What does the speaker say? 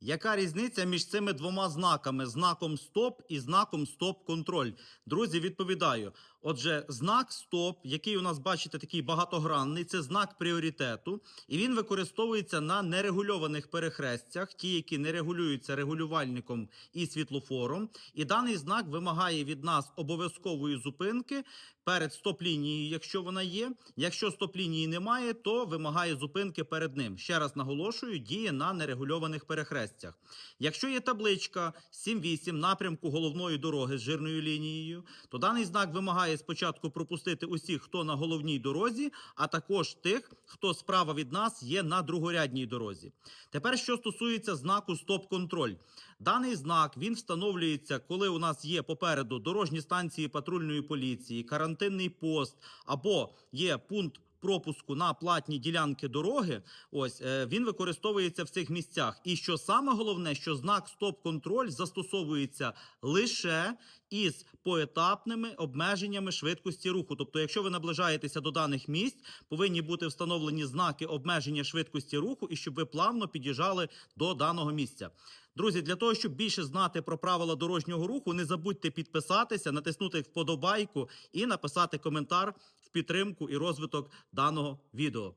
Яка різниця між цими двома знаками: знаком стоп і знаком стоп-контроль? Друзі, відповідаю. Отже, знак стоп, який у нас бачите, такий багатогранний, це знак пріоритету, і він використовується на нерегульованих перехрестях, ті, які не регулюються регулювальником і світлофором. І даний знак вимагає від нас обов'язкової зупинки перед стоп-лінією, якщо вона є. Якщо стоп-лінії немає, то вимагає зупинки перед ним. Ще раз наголошую, діє на нерегульованих перехрестях. Якщо є табличка 7-8 напрямку головної дороги з жирною лінією, то даний знак вимагає спочатку пропустити усіх, хто на головній дорозі, а також тих, хто справа від нас є на другорядній дорозі. Тепер, що стосується знаку стоп-контроль. Даний знак він встановлюється, коли у нас є попереду дорожні станції патрульної поліції, карантинний пост або є пункт. Пропуску на платні ділянки дороги, ось е, він використовується в цих місцях. І що саме головне, що знак стоп-контроль застосовується лише із поетапними обмеженнями швидкості руху. Тобто, якщо ви наближаєтеся до даних місць, повинні бути встановлені знаки обмеження швидкості руху, і щоб ви плавно під'їжджали до даного місця. Друзі, для того, щоб більше знати про правила дорожнього руху, не забудьте підписатися, натиснути вподобайку і написати коментар в підтримку і розвиток даного відео.